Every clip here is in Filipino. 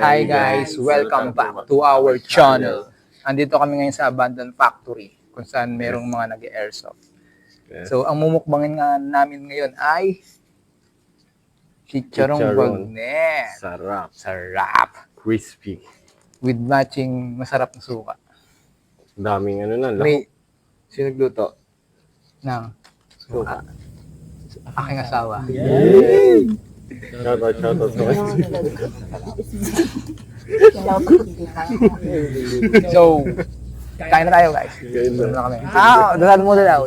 Hi guys, welcome back to our channel. Andito kami ngayon sa Abandoned Factory kung saan merong mga nag-airsoft. Yes. So, ang mumukbangin nga namin ngayon ay chicharong Chicharon. bagnet. Sarap. Sarap. Crispy. With matching masarap na suka. Ang daming ano na. May Sino nagluto? ng Suka. aking asawa. Shoutout, shoutout. So, kain na tayo guys. Kain na. Kami. Ah, dasal muna daw.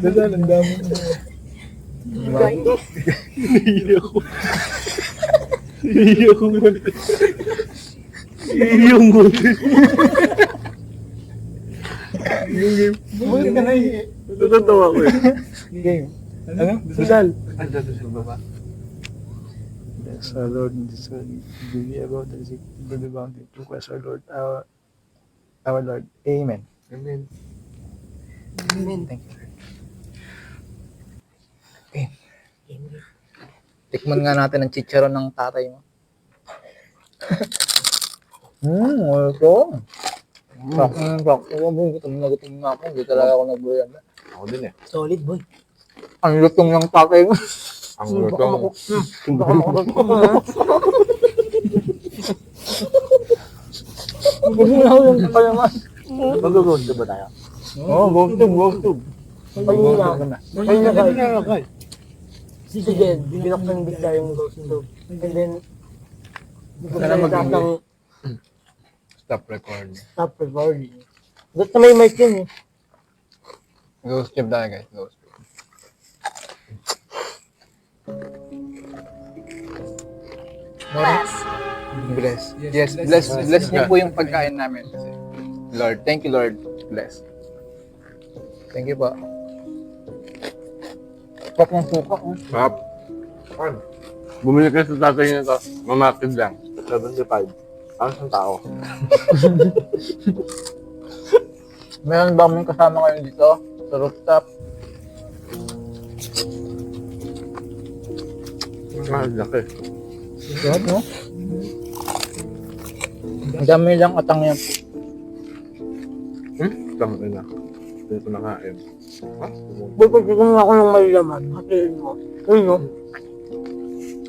Dasal. Ang dami. Iiyak ko. Iiyak ko. Iiyak mo. Bulit ka na eh. Natatawa ko eh. Game. Ano? Dasal. Ano dasal ba ba? Yes, our Lord, in this one, do we about the sick, the bounty, to Christ our Lord, our, our Lord. Amen. Amen. Amen. Thank you. Okay. Tikman nga natin ang chicharon ng tatay mo. Hmm, ito. Sakto na sakto. Gutom na gutom na ako. Hindi talaga ako nagbuyan. Ako din eh. Solid boy. Ang lutong ng tatay mo. Ang lutong. Gusto na ako yung kalaman. Mag-roast ba tayo? Oo, oh, gustog, gustog. Kanina. Kanina guys. Sige, binaksan bigla yung tube. And then, Sana mag- Stop recording. stop recording. Ba't na may mic yun eh? Ghost trip tayo guys. Ghost trip. Bless. Bless. Yes, bless. Bless niyo po yung pagkain namin. Lord, thank you Lord. Bless. Thank you po. Pop ng suka. oh. Pap. Bumili ka sa tatay niya to. Mamakid lang. 75. Ang isang tao. Meron ba may kasama ngayon dito? Sa rooftop? Mahal laki. Sarap, no? Ang dami lang atang yan. Hmm? Tama na. Hindi ko nakain. Ha? Boy, pag kumuha ako ng malalaman, hatiin mo. Ayun no?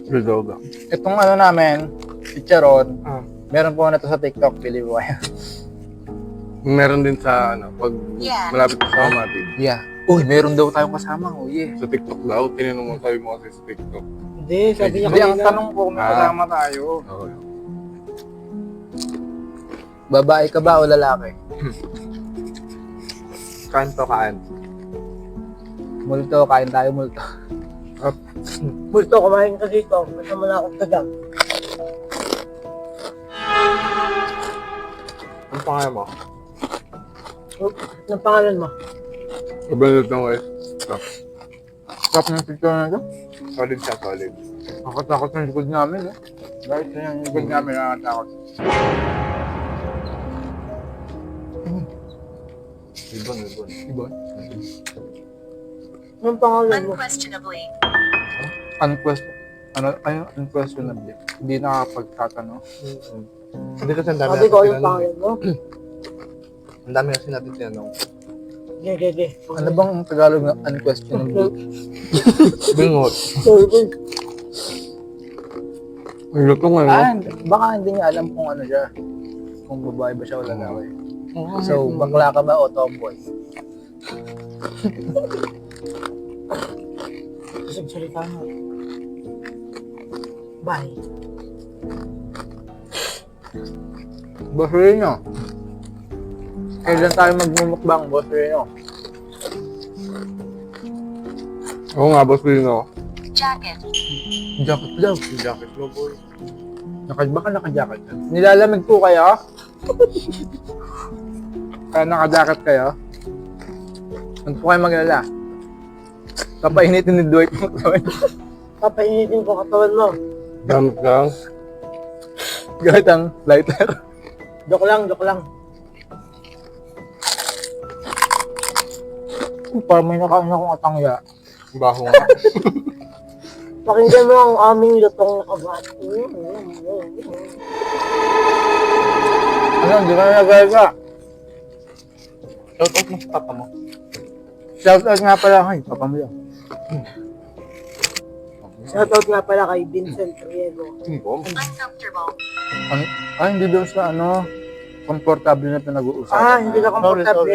Redoga. Itong ano namin, chicharon, Ah. meron po na to sa TikTok, believe ko kayo. Meron din sa ano, pag malapit sa Kamati. yeah. Uy, meron daw tayong kasama. Oh, yeah. Sa TikTok daw, tinanong mo sabi mo kasi sa TikTok. Hindi, sabi niya Hindi, ang kanina. tanong ko, may Ah. kasama tayo. Okay. Babae ka ba o lalaki? Kain to kain. Multo, kain tayo multo. Gusto, kumain ka dito. Kasama na akong tagang. Ang pangalan mo? Anong pangalan mo? Kabalit ng guys. Stop. Stop ng chicharon na to. Solid siya, solid. Nakatakot ng likod namin, eh. Guys, yan yung likod namin nakakatakot. Ibon, ibon. Ibon? Anong pangalan mo? Unquestionably. Unquestion. Ano, ano, unquestionably. Hindi nakapagtatanong. Hindi kasi ang dami Sabi ko, tinanong. pangalan mo? eh. Ang dami kasi natin tinanong. Sige, sige, sige. Ano bang ang Tagalog ng unquestionably? Bingot. Ang luto ngayon. Ah, baka hindi niya alam kung ano siya. Kung babae ba siya o lalaki. So, bakla ka ba o tomboy? Sagsalita mo. Bye. Boss Reno. Kailan tayo magmumukbang, Boss Reno? Oo nga, boss Pino. Jacket. Jacket daw. Jacket mo, boy. Naka, baka naka-jacket ka. Nilalamig po kayo? Kaya naka-jacket kayo? Huwag po kayo maglala. Kapainitin ni Dwight mo gawin. Papainitin ko katawan mo. Gamit lang. Gamit ang lighter. Joke lang, joke lang. Parang may nakain akong atangya. Baho nga. Pakinggan mo ang aming lutong kabat. Ano, di ka na nagagawa? Shout out mo sa papa mo. Shout out nga pala kay papa mo yan. Shoutout nga pala kay Vincent Riego. Ano? Ah, hindi doon sa ano, komportable na pinag-uusapan. Ah, hindi ka komportable.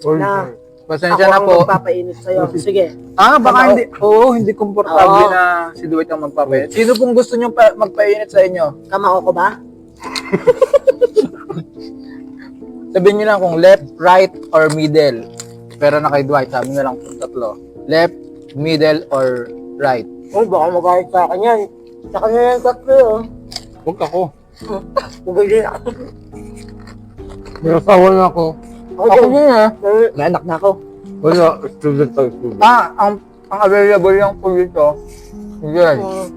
Sorry, Na, sorry. Pasensya ako na ang po. magpapainit sa'yo. Sige. Ah, baka Ano? hindi. Oo, hindi komportable Oo. na si Dwight ang magpapainit. Sino pong gusto niyong pa- magpainit sa inyo? Kamao ko ba? Sabihin niyo lang kung left, right, or middle. Pero na kay Dwight, sabi niyo lang kung tatlo. Left, middle, or right. Oh, baka magalit sa akin yan. Sa kanya yan tatlo oh. Huwag ako. Magalit ako. May asawa na ako. Ako Ako din. din ah. May anak na ako. Wala, student tayo student. Ah, ang, ang available lang po dito. Mm.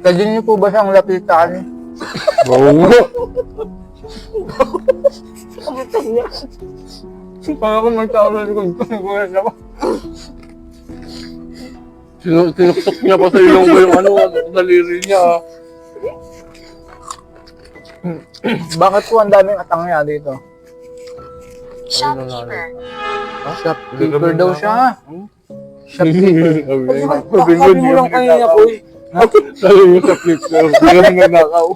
Pwede niyo po ba siyang lapitan? Oo nga. Kamutan niya. Para kung magkakaroon ko, gulat ako. Sinu sinuktok niya pa sa ilong ko yung ano, daliri niya. ah. Bakit po ang daming atangya dito? Shopkeeper. Shopkeeper daw siya. Hmm? Shopkeeper. Sabi mo, Sabi mo lang kanina ko eh. Sabi mo sa flipper, hindi ka nanakaw.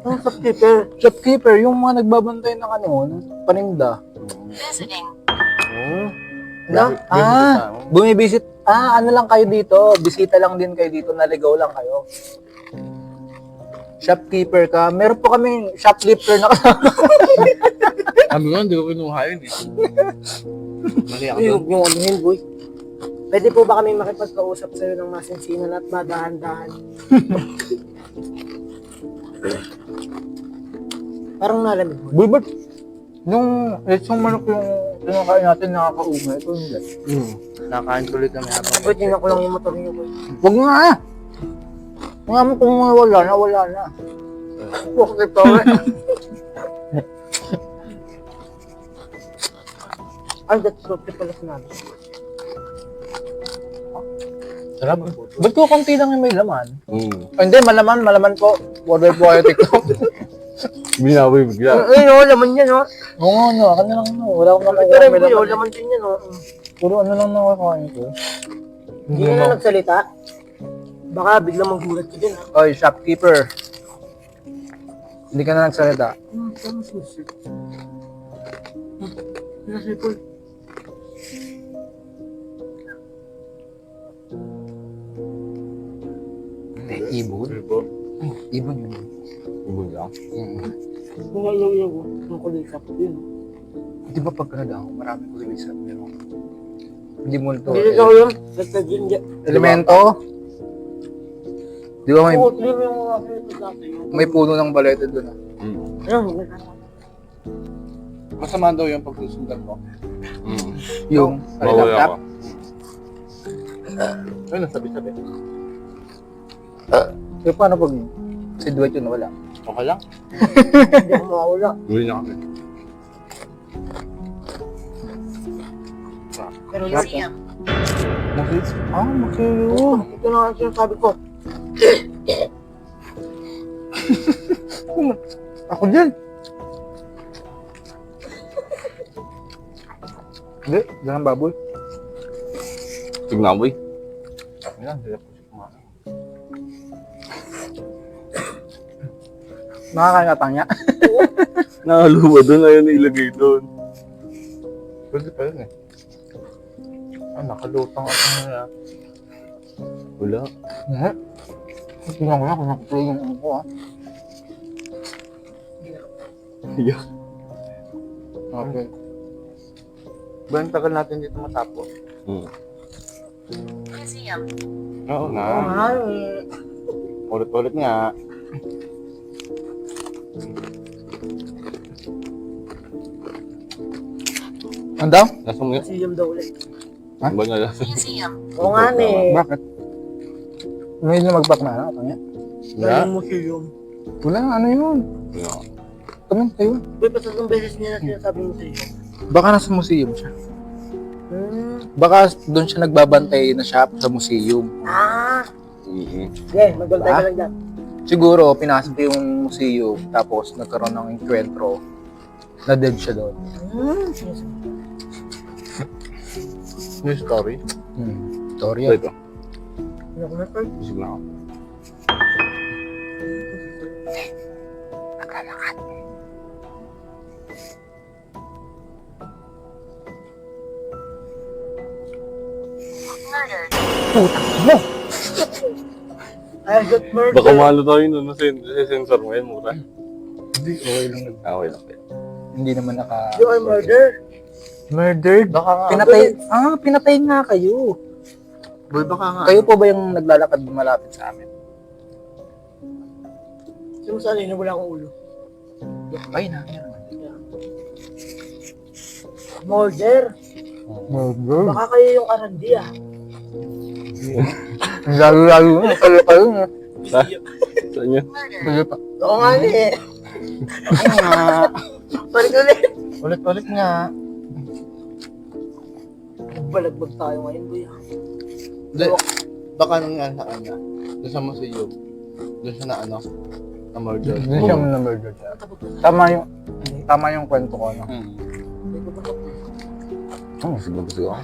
Ang shopkeeper. Shopkeeper, yung mga nagbabantay ng ano, paninda. Visiting. Na? Ah, bumibisit. Ah, ano lang kayo dito? Bisita lang din kayo dito, naligaw lang kayo. Shopkeeper ka. Meron po kaming shoplifter na kasama. Sabi ko, hindi ko kinuha yun eh. Mali ako doon. huwag niyong anuhin, boy. Pwede po ba kami makipagkausap sa'yo ng masinsinan at madahan-dahan? Parang nalamig mo. Boy, ba't nung lechong manok yung tinakain natin nakakauma, ito hindi. Hmm. Nakain tuloy kami habang. Boy, tingnan ko lang yung motor niyo, boy. Huwag nga ah! Nga mo kung wala na, wala na. Huwag ito eh. Ay, that's so pala sinabi. Sarap. Ba't ko konti lang yung may laman? Hmm. Ah, hindi, malaman, malaman po. Order po kayo TikTok. Binawi bigla. Ay, no, laman yan, no? Oo no. Ako na lang, no. Wala akong nakakain. rin, May oh, laman. laman din yan, no? Puro ano lang nakakain ko. Hindi ka na nagsalita. Baka biglang magulat ka din, ha? Oy, shopkeeper. Hindi ka na nagsalita. Hmm, tama susi. Hmm, nasa boy. Hindi, ibon. Diba? Ibon yun. Ibon lang. Kung ayaw yaw ko, yung kulikap yun. Di ba pag Canada ako, marami ko rin sa meron. Hindi mo ito. Hindi daw yun. Basta yun, di- Elemento. Di ba may, Oo, tuloy mo yung mga may puno ng balete doon ah. Hmm. Ayun. Masama daw yung pagsusundan mo. Yung Bawal laptop. ako. Ano, sabi-sabi. So, paano pag si Dwight yun wala? Okay lang. Hindi ako mawala. Uwi na kami. Pero yun, Museum. Makis? Ah, makiyo. ito na ang sinasabi ko. Ako din. Hindi, ganang baboy. Tignan mo eh. Yan, hindi ako si kumain. Nakakaingatang niya. Nakaluwa doon, ayaw na ilagay doon. Pwede pa yun eh. Ah, nakalutang ako na. Wala. Hindi. Tingnan ko na kung nakuplay yung ano ko ah. Yeah. Okay. Ang tagal natin dito matapos? Hmm. Museum. Oo Oo na. nga, eh. Ulit-ulit nga. Ano daw? Nasa mo yun? Museum daw ulit. Ha? Ba na nasa? Museum. Oo nga, eh. Bakit? May na mag-back na ano? Tanya? Wala. Galing museum. Wala, ano yun? Wala. Kami, tayo. Uy, pa tatlong beses niya na sinasabi mo sa'yo. Baka nasa museum siya. Hmm. Baka doon siya nagbabantay na shop sa museum. Ah! Mm-hmm. Sige, magbantay ka lang dyan. Siguro, pinasok yung museum, tapos nagkaroon ng enkwentro. Na dead siya doon. Hmm. Yung story. Hmm. Story Ito, yan. ito. Ano ko na? Isip na ako. Murdered. I got murdered. Baka malo tayo nun. Nasa sa sensor mo yan, mura. Hindi, okay lang. Ah, okay lang. Hindi naman naka... You are murdered. Murdered? Baka nga. Pinatay, ah, pinatay nga kayo. Boy, baka nga. Kayo po ba yung naglalakad malapit sa amin? Sino sa alin na wala akong ulo? Ay, na. Murder. Murder? Baka kayo yung arandi ah. Lalo-lalo na. Kalo kayo na. Sa? Murdered. Kalo pa. Oo nga ni eh. Ay nga. Balik ulit. Ulit-ulit nga. Balagbag tayo ngayon, boy. ah. Hindi. Baka nung nga sa ano. Doon sa museum. Doon siya na ano. Na murder. Hindi siya na murder siya. Tama yung... Tama yung kwento ko, no? Hmm. Oh, siguro siguro.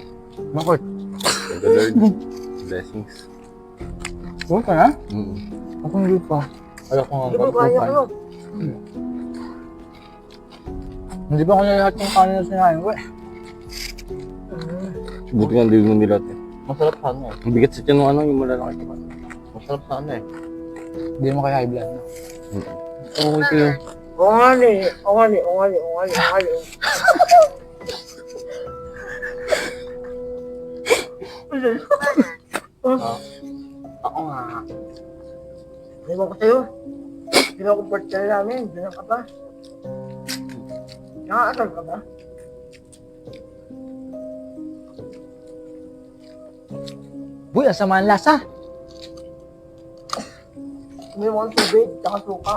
Bakit? Thank Lord. Blessings. Huwag ka na? Mm. Ako hindi pa. Ayoko nga. Di ba kaya ko? Hindi pa ko na lahat yung kanin na sinahin ko eh. Buti nga hindi mo nila eh. Masarap sana eh. Ang bigat sa tiyan ng ano, yung malalaki naman. Masarap sana eh. Hindi mo kaya high blood. no? Oo, okay kayo. Oo nga ni. Oo nga ni. Nga ni. Ako nga. Ewan ko sa'yo. Pinakuport ka na namin. Ganyan ka ba? Nakakasal ka ba? Uy, ang sama ang lasa. May mga tubig, tsaka suka.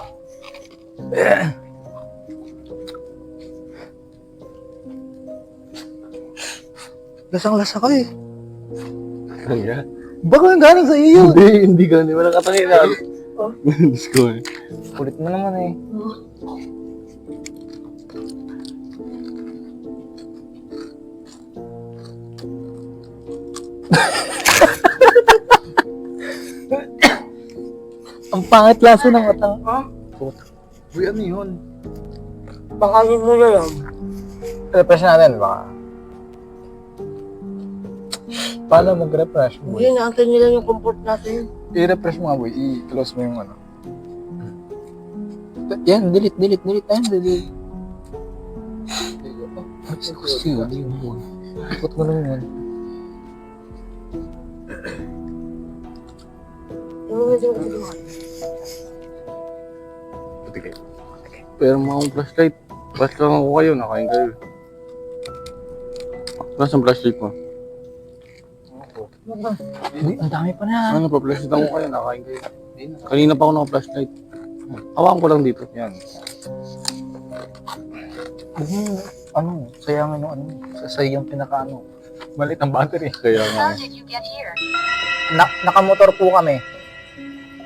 Lasang lasa ka eh. Ano nga? Baka ang galing sa iyo. Hindi, hindi ganun. Walang katangin na. Oh. Diyos ko eh. Kulit mo naman eh. ang pangit lasa ng atang. Ha? Uy, ano yun? Bakayin mo na lang. Refresh natin baka. Paano mag-refresh mo? Hindi, naantay nila yung comfort natin. I-refresh mo nga boy. I-close mo yung ano. Yan, delete, delete, delete. Ayan, delete. Kasi yun, yun, yun. Ikot mo lang yun. Yung mga sinabi ko naman. Pati kayo. Pero mga akong flashlight. Flash lang ako kayo, nakain kayo. Nasaan flashlight mo? Uy, ang dami pa na. Ano pa, flashlight ako kayo, nakain kayo. Kanina pa ako naka-flashlight. Hawakan ko lang dito. Yan. Mo, ano, sayangan yung ano, sasay yung pinaka ano. Malit ang battery. Kaya nga. How did you get here? Na, nakamotor po kami.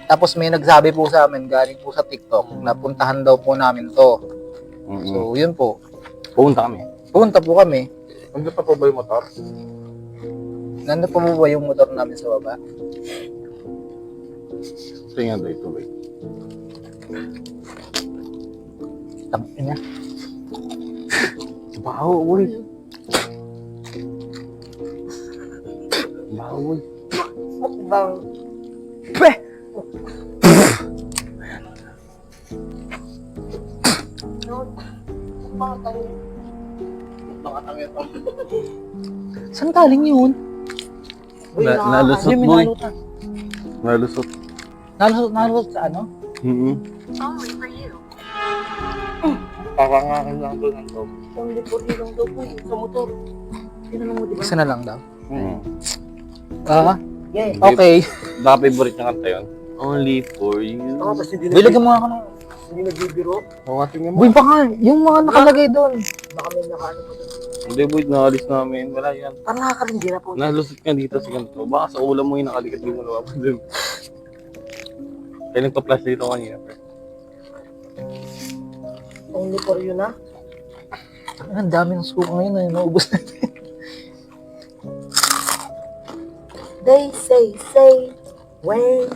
Tapos may nagsabi po sa amin, galing po sa TikTok, na puntahan daw po namin to. Mm-mm. So, yun po. Pumunta kami. Punta po kami. Ano pa pa ba yung motor? Nandun po ba yung motor namin sa baba? Tingnan daw ito, wait. Tangin na. Baho, uy. Baho, uy. Mukbang. Tayo. Saan galing yun? Uy, Na- nakaka- nalusot, Hindi, boy. minalutan. Nalusot. Nalusot, nalusot sa ano? Mm-hmm. Only for you. Pakangakin lang doon ang loob. Only for you lang daw po sa motor. Tinanong mo, di ba? Isa na lang daw. Mm. Ah, Yeah. okay. Baka favorite niya kanta yun. Only for you. Ako kasi hindi Bilagyan mo nga ako ng... Hindi nagbibiro. Oo, tingnan mo. Uy, baka yung mga nakalagay doon. Baka may nakaano pa doon. Hindi, boy, naalis namin. Wala yan. Parang nakakalindi na po. Nalusot ka dito sa ganito. Baka sa ulam mo yung nakalikat di mo napapansin. Kaya nagpa-flash dito kanina. pre. Only for you na. Ang dami ng suka ngayon na naubos na. They say, say, wait.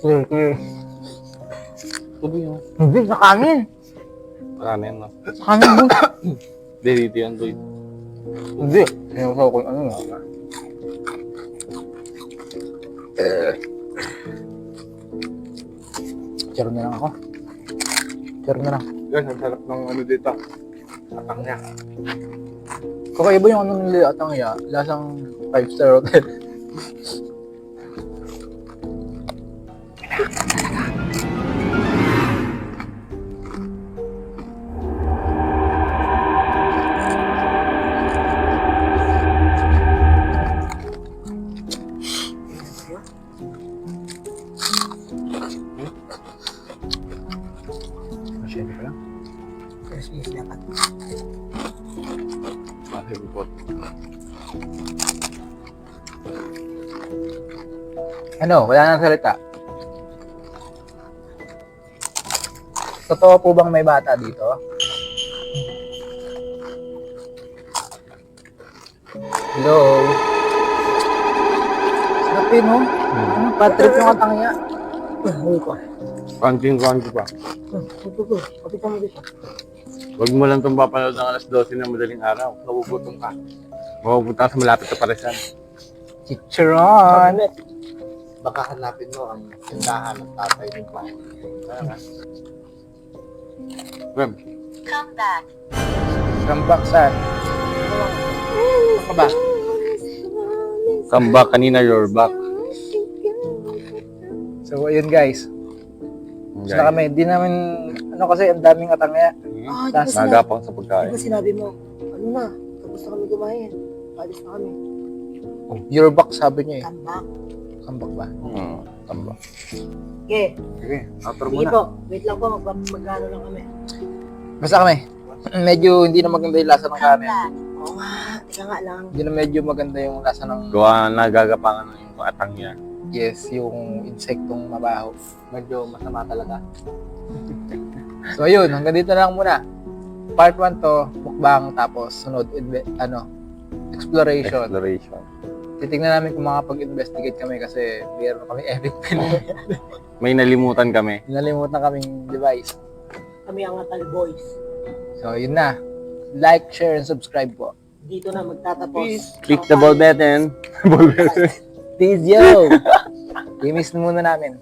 Clear, clear. Tuloy yun. Hindi, sa kanin. Yan, no? Kanin mo. Hindi, dito yan, boy. Hindi. Sinasaw ko yung ano nga. Charo na lang ako. Charo na lang. Yan, ang sarap ng ano dito. Atang niya. Kakaiba yung ano nila at ang ya. Lasang 5 star hotel. Masyado pa lang. Yes, yes, dapat. Kasi bukot. Ano, wala nang salita. Totoo po bang may bata dito? Hello? Sarap yun, Patrick yung katangya. Huwag ko. Kanting-kanting pa. Ah, Ito ko. Kapitan mo dito. Huwag mo lang itong papanood ng alas 12 ng madaling araw. Nabubutom ka. Mapupunta ka sa malapit na paresan. Chicharon! baka hanapin mo ang tindahan ng tatay ni Juan. Web, Come back. Kambaksan. Ano ba? come back kanina, you're back. So, ayun guys. Gusto na kami. Di namin, ano kasi, ang daming katangya. Ah, di ba Tas, sinabi, Nagapang sa di pagkain. ba sinabi mo, ano na, tapos na kami kumain. Alis na kami. Your back, sabi niya eh. Come back. Kambak ba? Hmm, tamba. Okay. Sige, outro Sige po. Wait lang po. Mag magkano lang kami. Basta kami. Medyo hindi na maganda yung lasa ng kanin. Oo nga. Teka nga lang. Hindi na medyo maganda yung lasa ng Gawa nagagapangan ng yung atang niya. Yes, yung insektong mabaho. Medyo masama talaga. So ayun, hanggang dito na lang muna. Part 1 to, mukbang, tapos sunod, inve- ano, exploration. Exploration. Titignan namin kung makapag-investigate kami kasi meron kami epic. May nalimutan kami. Nalimutan kaming device. Kami ang Atal Boys. So yun na. Like, share, and subscribe po. Dito na magtatapos. Click the bell button. bell button. Peace, yo! I-miss muna namin.